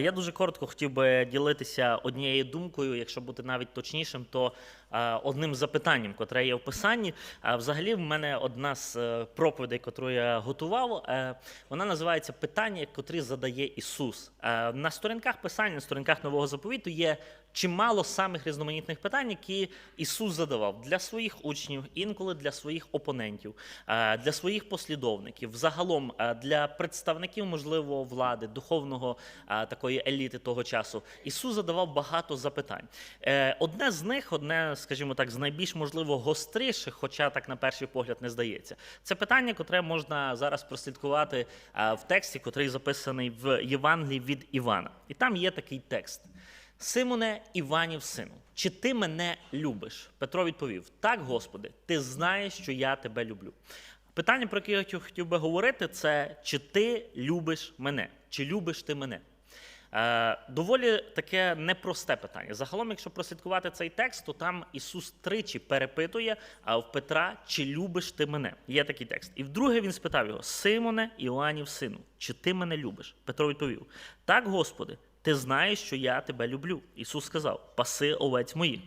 Я дуже коротко хотів би ділитися однією думкою, якщо бути навіть точнішим, то одним запитанням, котре є в писанні. А взагалі, в мене одна з е, проповідей, яку я готував, е, вона називається Питання, котрі задає Ісус. Е, На сторінках писання, на сторінках нового заповіту є чимало самих різноманітних питань, які Ісус задавав для своїх учнів, інколи для своїх опонентів, е, для своїх послідовників, загалом е, для представників, можливо, влади, духовного е, такої еліти того часу. Ісус задавав багато запитань. Одне з них, одне, скажімо так, з найбільш можливо гостріших, хоча так на перший погляд не здається. Це питання, котре можна зараз прослідкувати в тексті, котрий записаний в Євангелії від Івана. І там є такий текст. Симоне Іванів сину, чи ти мене любиш? Петро відповів: Так, Господи, ти знаєш, що я тебе люблю. Питання, про яке я хотів- би говорити, це чи ти любиш мене, чи любиш ти мене? Е, доволі таке непросте питання. Загалом, якщо прослідкувати цей текст, то там Ісус тричі перепитує а в Петра, чи любиш ти мене? Є такий текст. І вдруге він спитав його: Симоне Іоаннів сину, чи ти мене любиш? Петро відповів: Так, Господи, ти знаєш, що я тебе люблю. Ісус сказав: Паси овець моїх.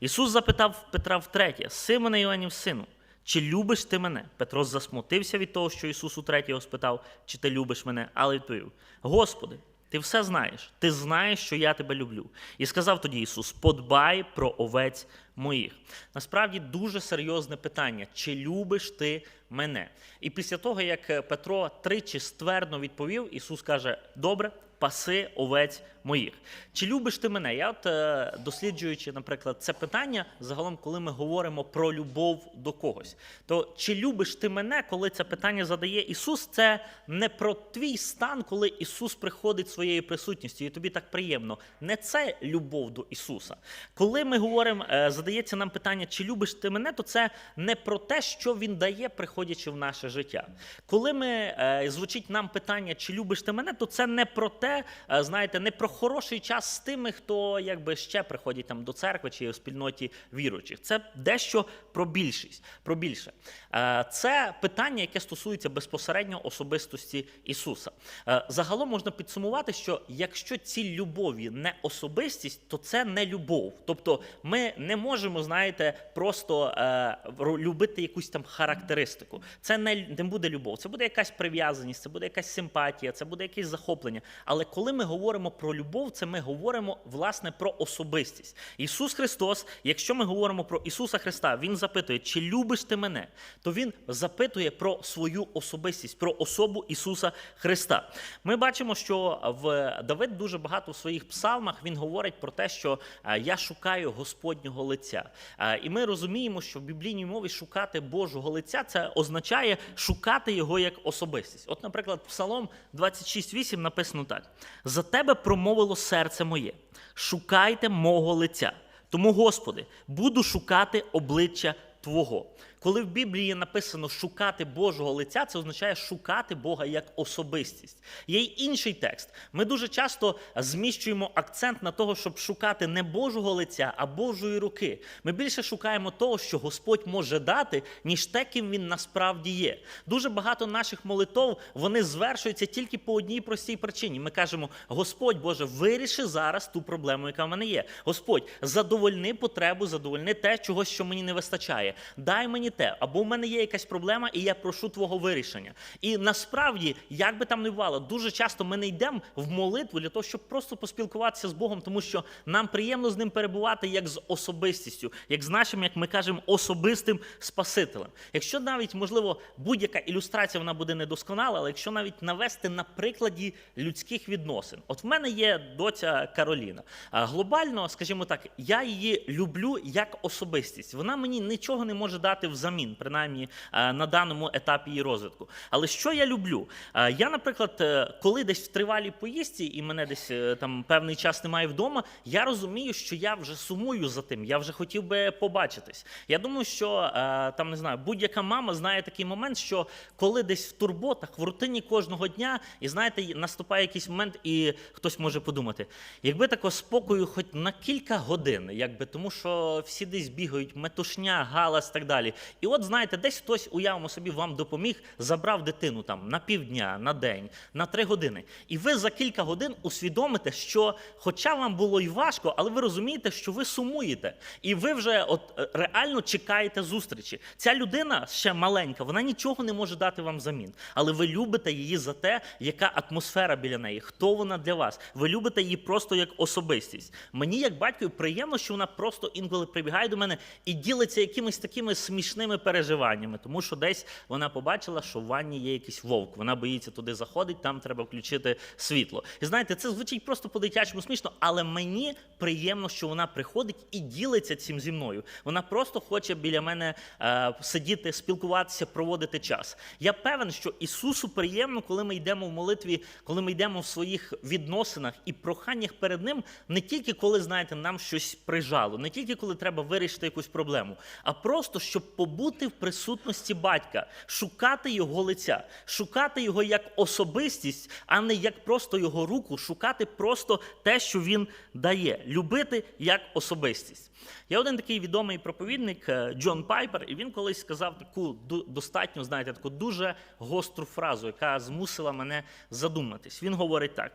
Ісус запитав Петра втретє: Симоне Іоаннів сину, чи любиш ти мене? Петро засмутився від того, що Ісус утретє його спитав, чи ти любиш мене, але відповів: Господи, ти все знаєш, ти знаєш, що я тебе люблю. І сказав тоді Ісус: подбай про овець моїх. Насправді дуже серйозне питання: чи любиш ти мене? І після того, як Петро тричі ствердно відповів, Ісус каже: Добре. Паси овець моїх. Чи любиш ти мене? Я, от е, досліджуючи, наприклад, це питання, загалом, коли ми говоримо про любов до когось, то чи любиш ти мене, коли це питання задає Ісус, це не про твій стан, коли Ісус приходить своєю присутністю, і тобі так приємно. Не це любов до Ісуса. Коли ми говоримо, е, задається нам питання, чи любиш ти мене, то це не про те, що Він дає, приходячи в наше життя. Коли ми е, звучить нам питання, чи любиш ти мене, то це не про те, знаєте, не про хороший час з тими, хто якби ще приходять там до церкви чи в спільноті віруючих. Це дещо про більшість, про більше. Е, Це питання, яке стосується безпосередньо особистості Ісуса. Е, Загалом можна підсумувати, що якщо ціль любові не особистість, то це не любов. Тобто ми не можемо, знаєте, просто е, любити якусь там характеристику. Це не, не буде любов, це буде якась прив'язаність, це буде якась симпатія, це буде якесь захоплення. Але коли ми говоримо про любов, це ми говоримо власне про особистість. Ісус Христос, якщо ми говоримо про Ісуса Христа, Він запитує, чи любиш ти мене, то Він запитує про свою особистість, про особу Ісуса Христа. Ми бачимо, що в Давид дуже багато в своїх псалмах він говорить про те, що е, я шукаю Господнього лиця. Е, І ми розуміємо, що в біблійній мові шукати Божого лиця це означає шукати його як особистість. От, наприклад, Псалом 26.8 написано так: за тебе промовило серце моє, шукайте мого лиця. Тому, Господи, буду шукати обличчя Твого. Коли в Біблії написано шукати Божого лиця, це означає шукати Бога як особистість. Є й інший текст. Ми дуже часто зміщуємо акцент на того, щоб шукати не Божого лиця, а Божої руки. Ми більше шукаємо того, що Господь може дати, ніж те, ким він насправді є. Дуже багато наших молитов вони звершуються тільки по одній простій причині. Ми кажемо: Господь Боже, виріши зараз ту проблему, яка в мене є. Господь, задовольни потребу, задовольни те, чогось, що мені не вистачає. Дай мені те, або в мене є якась проблема, і я прошу твого вирішення. І насправді, як би там не бувало, дуже часто ми не йдемо в молитву для того, щоб просто поспілкуватися з Богом, тому що нам приємно з ним перебувати як з особистістю, як з нашим, як ми кажемо, особистим Спасителем. Якщо навіть, можливо, будь-яка ілюстрація вона буде недосконала, але якщо навіть навести на прикладі людських відносин, от в мене є доця Кароліна. Глобально, скажімо так, я її люблю як особистість. Вона мені нічого не може дати взамін, принаймні е, на даному етапі її розвитку. Але що я люблю? Е, Я, наприклад, е, коли десь в тривалій поїздці, і мене десь там певний час немає вдома, я розумію, що я вже сумую за тим, я вже хотів би побачитись. Я думаю, що там не знаю, будь-яка мама знає такий момент, що коли десь в турботах, в рутині кожного дня, і знаєте, наступає якийсь момент, і хтось може подумати, якби такого спокою, хоч на кілька годин, якби тому, що всі десь бігають, метушня, галас так далі. І от знаєте, десь хтось, уявимо собі, вам допоміг, забрав дитину там на півдня, на день, на три години. І ви за кілька годин усвідомите, що, хоча вам було й важко, але ви розумієте, що ви сумуєте, і ви вже от е, реально чекаєте зустрічі. Ця людина ще маленька, вона нічого не може дати вам взамін. Але ви любите її за те, яка атмосфера біля неї, хто вона для вас. Ви любите її просто як особистість. Мені, як батькові, приємно, що вона просто інколи прибігає до мене і ділиться якимись такими смішними переживаннями, тому що десь вона побачила, що в ванні є якийсь вовк. Вона боїться туди заходить, там треба включити світло. І знаєте, це звучить просто по-дитячому смішно, але мені приємно, що вона приходить і ділиться цим зі мною. Вона просто хоче біля мене е, сидіти, спілкуватися, проводити час. Я певен, що Ісусу приємно, коли ми йдемо в молитві, коли ми йдемо в своїх відносинах і проханнях перед Ним, не тільки коли, знаєте, нам щось прижало, не тільки коли треба вирішити якусь проблему, а просто щоб побути в присутності батька, шукати його лиця, шукати його як особистість, а не як просто його руку, шукати просто те, що він дає, любити як особистість. Є один такий відомий проповідник е, Джон Пайпер, і він колись сказав таку достатньо, знаєте, таку дуже гостру фразу, яка змусила мене задуматись. Він говорить так: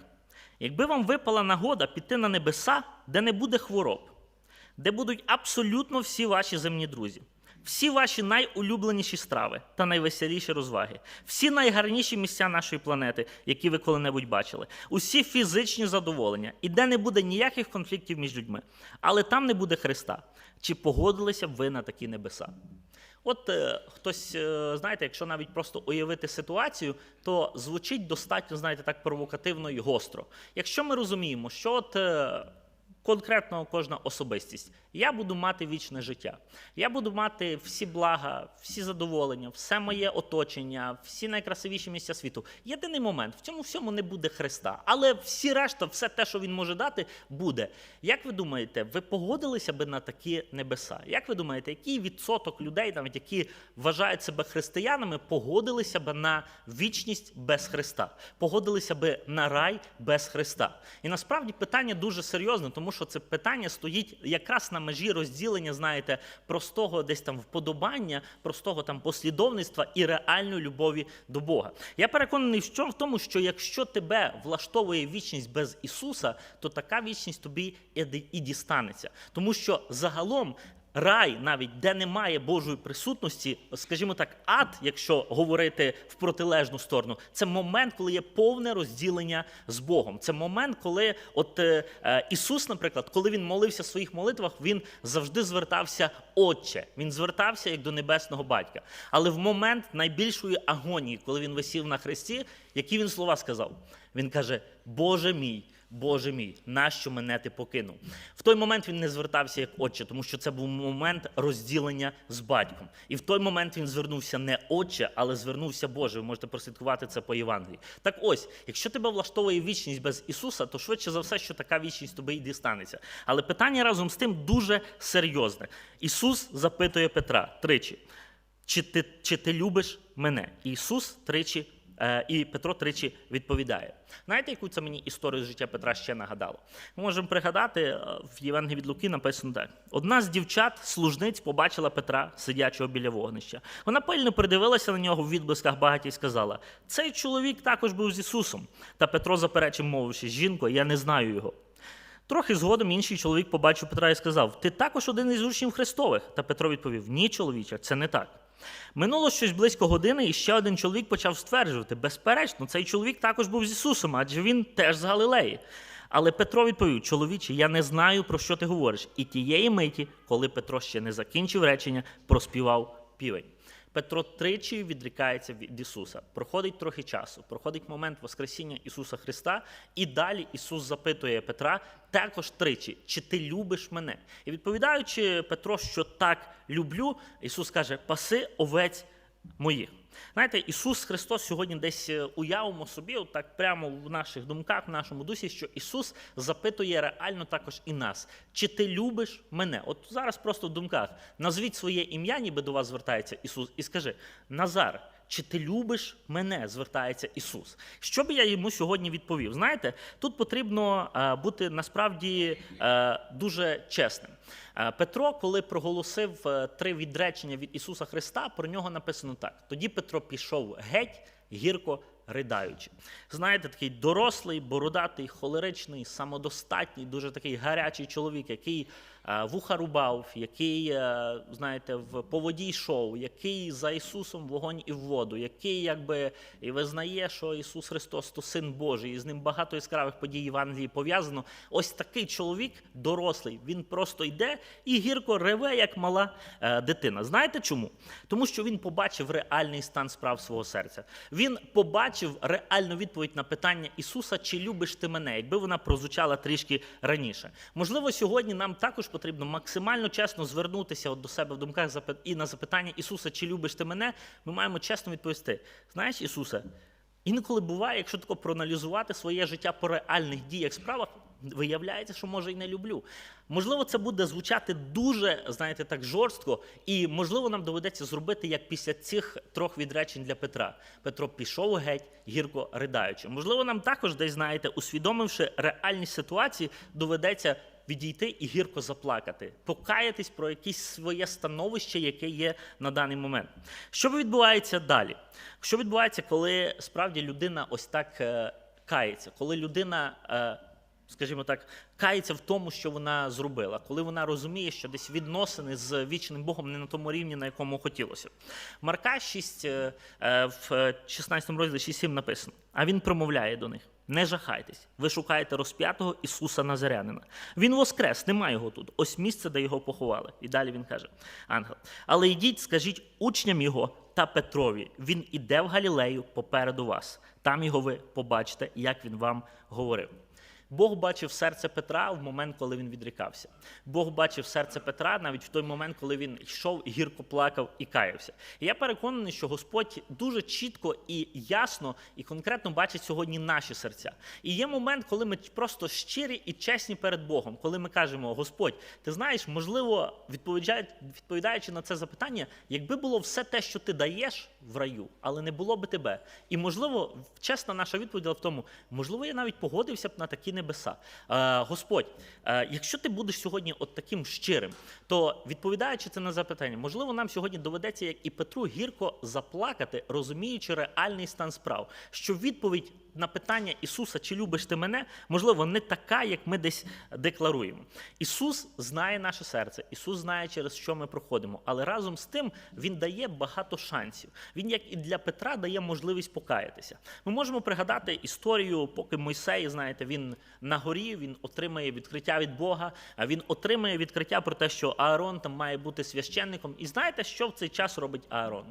якби вам випала нагода піти на небеса, де не буде хвороб, де будуть абсолютно всі ваші земні друзі, всі ваші найулюбленіші страви та найвеселіші розваги, всі найгарніші місця нашої планети, які ви коли-небудь бачили, усі фізичні задоволення, і де не буде ніяких конфліктів між людьми, але там не буде Христа. Чи погодилися б ви на такі небеса? От е, хтось, е, знаєте, якщо навіть просто уявити ситуацію, то звучить достатньо, знаєте, так провокативно і гостро. Якщо ми розуміємо, що от е, конкретно кожна особистість, я буду мати вічне життя, я буду мати всі блага, всі задоволення, все моє оточення, всі найкрасивіші місця світу. Єдиний момент в цьому всьому не буде Христа, але всі решта, все те, що він може дати, буде. Як ви думаєте, ви погодилися би на такі небеса? Як ви думаєте, який відсоток людей, навіть які вважають себе християнами, погодилися би на вічність без Христа, погодилися би на рай без Христа? І насправді питання дуже серйозне, тому що це питання стоїть якраз на межі розділення, знаєте, простого десь там вподобання, простого там послідовництва і реальної любові до Бога. Я переконаний в в тому, що якщо тебе влаштовує вічність без Ісуса, то така вічність тобі і дістанеться. Тому що загалом. Рай, навіть де немає Божої присутності, скажімо так, ад, якщо говорити в протилежну сторону, це момент, коли є повне розділення з Богом. Це момент, коли от е, е, Ісус, наприклад, коли він молився в своїх молитвах, він завжди звертався Отче. Він звертався як до небесного батька. Але в момент найбільшої агонії, коли він висів на хресті, які він слова сказав? Він каже: Боже мій. Боже мій, нащо мене ти покинув? В той момент він не звертався як отче, тому що це був момент розділення з батьком. І в той момент він звернувся не отче, але звернувся Боже. Ви можете прослідкувати це по Євангелії. Так ось, якщо тебе влаштовує вічність без Ісуса, то швидше за все, що така вічність тобі й дістанеться. Але питання разом з тим дуже серйозне. Ісус запитує Петра тричі: чи ти, чи ти любиш мене? Ісус тричі. Е, І Петро тричі відповідає. Знаєте, яку це мені історію з життя Петра ще нагадало? Ми можемо пригадати, е, в Євангелії від Луки написано так: одна з дівчат, служниць, побачила Петра, сидячого біля вогнища. Вона пильно придивилася на нього в відблисках багаті і сказала: Цей чоловік також був з Ісусом. Та Петро заперечив, мовивши, жінко, я не знаю його. Трохи згодом інший чоловік побачив Петра і сказав: Ти також один із учнів Христових. Та Петро відповів: Ні, чоловіче, це не так. Минуло щось близько години, і ще один чоловік почав стверджувати: безперечно, цей чоловік також був з Ісусом, адже він теж з Галилеї. Але Петро відповів: чоловіче, я не знаю, про що ти говориш. І тієї миті, коли Петро ще не закінчив речення, проспівав півень. Петро тричі відрікається від Ісуса. Проходить трохи часу, проходить момент Воскресіння Ісуса Христа, і далі Ісус запитує Петра також тричі, чи ти любиш мене? І відповідаючи Петро, що так люблю, Ісус каже: паси овець моїх. Знаєте, Ісус Христос сьогодні десь е, уявимо собі, так прямо в наших думках, в нашому дусі, що Ісус запитує реально також і нас, чи ти любиш мене? От зараз просто в думках назвіть своє ім'я, ніби до вас звертається Ісус, і скажи: Назар, чи ти любиш мене? звертається Ісус. Що би я йому сьогодні відповів? Знаєте, тут потрібно е, бути насправді е, дуже чесним. Е, Петро, коли проголосив три відречення від Ісуса Христа, про нього написано так: тоді Петро пішов геть, гірко ридаючи. Знаєте, такий дорослий, бородатий, холеричний, самодостатній, дуже такий гарячий чоловік, який вуха рубав, який, е, знаєте, в поводі йшов, який за Ісусом вогонь і в воду, який якби і визнає, що Ісус Христос то Син Божий, і з ним багато яскравих подій Євангелії пов'язано. Ось такий чоловік, дорослий, він просто йде і гірко реве, як мала е, дитина. Знаєте чому? Тому що він побачив реальний стан справ свого серця. Він побачив реальну відповідь на питання Ісуса, чи любиш ти мене, якби вона прозвучала трішки раніше. Можливо, сьогодні нам також потрібно максимально чесно звернутися от до себе в думках і на запитання Ісуса, чи любиш ти мене, ми маємо чесно відповісти. Знаєш, Ісусе, інколи буває, якщо тако проаналізувати своє життя по реальних діях, справах, виявляється, що може і не люблю. Можливо, це буде звучати дуже, знаєте, так жорстко, і можливо, нам доведеться зробити як після цих трьох відречень для Петра. Петро пішов геть, гірко ридаючи. Можливо, нам також десь знаєте, усвідомивши реальність ситуації, доведеться. Відійти і гірко заплакати, покаятись про якесь своє становище, яке є на даний момент. Що відбувається далі? Що відбувається, коли справді людина ось так е, кається, коли людина. Е, скажімо так, кається в тому, що вона зробила, коли вона розуміє, що десь відносини з вічним Богом не на тому рівні, на якому хотілося. Марка 6, е, в 16 розділі 6.7 написано, а він промовляє до них. Не жахайтесь, ви шукаєте розп'ятого Ісуса Назарянина. Він воскрес, немає його тут. Ось місце, де його поховали. І далі він каже: Ангел, але йдіть, скажіть учням його та Петрові. Він іде в Галілею попереду вас. Там його ви побачите, як він вам говорив. Бог бачив серце Петра в момент, коли він відрікався. Бог бачив серце Петра навіть в той момент, коли він йшов, гірко плакав і каявся. І я переконаний, що Господь дуже чітко і ясно і конкретно бачить сьогодні наші серця. І є момент, коли ми просто щирі і чесні перед Богом, коли ми кажемо: Господь, ти знаєш, можливо, відповідаючи, на це запитання, якби було все те, що ти даєш в раю, але не було би тебе. І можливо, чесна наша відповідь в тому, можливо, я навіть погодився б на такі небеса. Е, Господь, е, якщо ти будеш сьогодні от таким щирим, то відповідаючи це на запитання, можливо, нам сьогодні доведеться, як і Петру, гірко заплакати, розуміючи реальний стан справ, що відповідь на питання Ісуса, чи любиш ти мене, можливо, не така, як ми десь декларуємо. Ісус знає наше серце, Ісус знає, через що ми проходимо, але разом з тим Він дає багато шансів. Він, як і для Петра, дає можливість покаятися. Ми можемо пригадати історію, поки Мойсей, знаєте, він на горі, він отримає відкриття від Бога, а він отримує відкриття про те, що Аарон там має бути священником. І знаєте, що в цей час робить Аарон?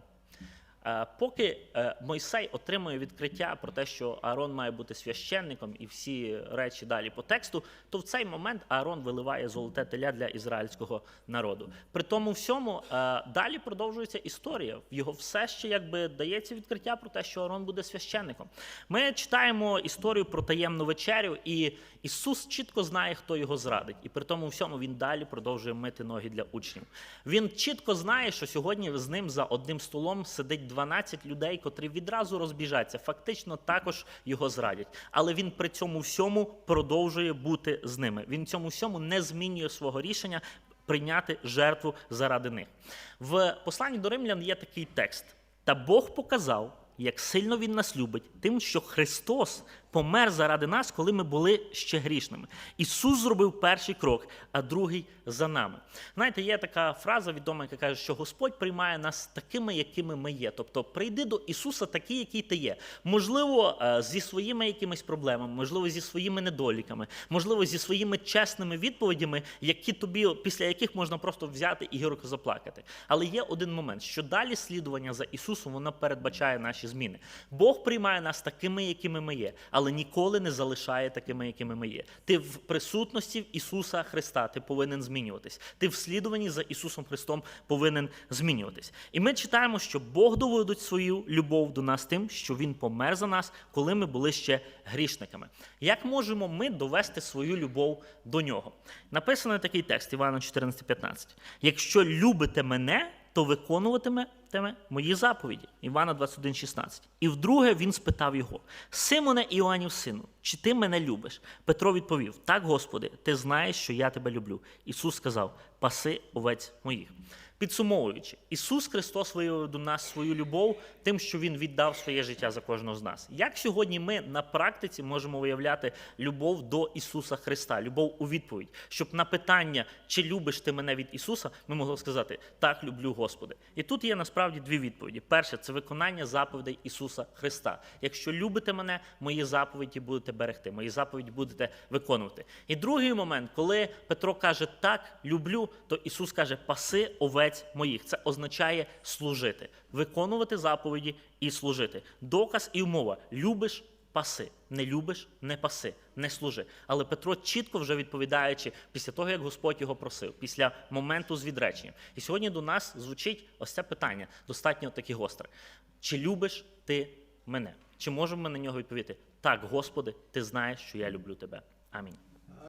Е, Поки е, Мойсей отримує відкриття про те, що Аарон має бути священником і всі речі далі по тексту, то в цей момент Аарон виливає золоте теля для ізраїльського народу. При тому всьому е, далі продовжується історія. В його все ще якби дається відкриття про те, що Аарон буде священником. Ми читаємо історію про таємну вечерю, і Ісус чітко знає, хто його зрадить. І при тому всьому він далі продовжує мити ноги для учнів. Він чітко знає, що сьогодні з ним за одним столом сидить 12 людей, котрі відразу розбіжаться, фактично також його зрадять. Але він при цьому всьому продовжує бути з ними. Він цьому всьому не змінює свого рішення прийняти жертву заради них. В посланні до римлян є такий текст: та Бог показав. Як сильно він нас любить, тим, що Христос помер заради нас, коли ми були ще грішними. Ісус зробив перший крок, а другий за нами. Знаєте, є така фраза відома, яка каже, що Господь приймає нас такими, якими ми є. Тобто, прийди до Ісуса такий, який ти є. Можливо, е, зі своїми якимись проблемами, можливо, зі своїми недоліками, можливо, зі своїми чесними відповідями, які тобі, після яких можна просто взяти і гірко заплакати. Але є один момент, що далі слідування за Ісусом воно передбачає наші зміни. Бог приймає нас такими, якими ми є, але ніколи не залишає такими, якими ми є. Ти в присутності Ісуса Христа ти повинен змінюватись. Ти в слідуванні за Ісусом Христом повинен змінюватись. І ми читаємо, що Бог доводить свою любов до нас тим, що Він помер за нас, коли ми були ще грішниками. Як можемо ми довести свою любов до нього? Написано такий текст Івана 14,15. Якщо любите мене, то виконуватиме любитиме мої заповіді. Івана 21,16. І вдруге він спитав його: Симоне Іоаннів сину, чи ти мене любиш? Петро відповів: Так, Господи, ти знаєш, що я тебе люблю. Ісус сказав: Паси овець моїх. Підсумовуючи, Ісус Христос виявив до нас свою любов тим, що Він віддав своє життя за кожного з нас. Як сьогодні ми на практиці можемо виявляти любов до Ісуса Христа, любов у відповідь, щоб на питання, чи любиш ти мене від Ісуса, ми могли сказати так, люблю Господи. І тут є насправді дві відповіді: перше це виконання заповідей Ісуса Христа. Якщо любите мене, мої заповіді будете берегти, мої заповіді будете виконувати. І другий момент, коли Петро каже так, люблю, то Ісус каже паси овець моїх. Це означає служити, виконувати заповіді і служити. Доказ і умова любиш. Паси, не любиш, не паси, не служи. Але Петро чітко вже відповідаючи після того, як Господь його просив, після моменту з відреченням. І сьогодні до нас звучить ось це питання, достатньо таке гостре. Чи любиш ти мене? Чи можемо ми на нього відповісти? Так, Господи, ти знаєш, що я люблю тебе. Амінь.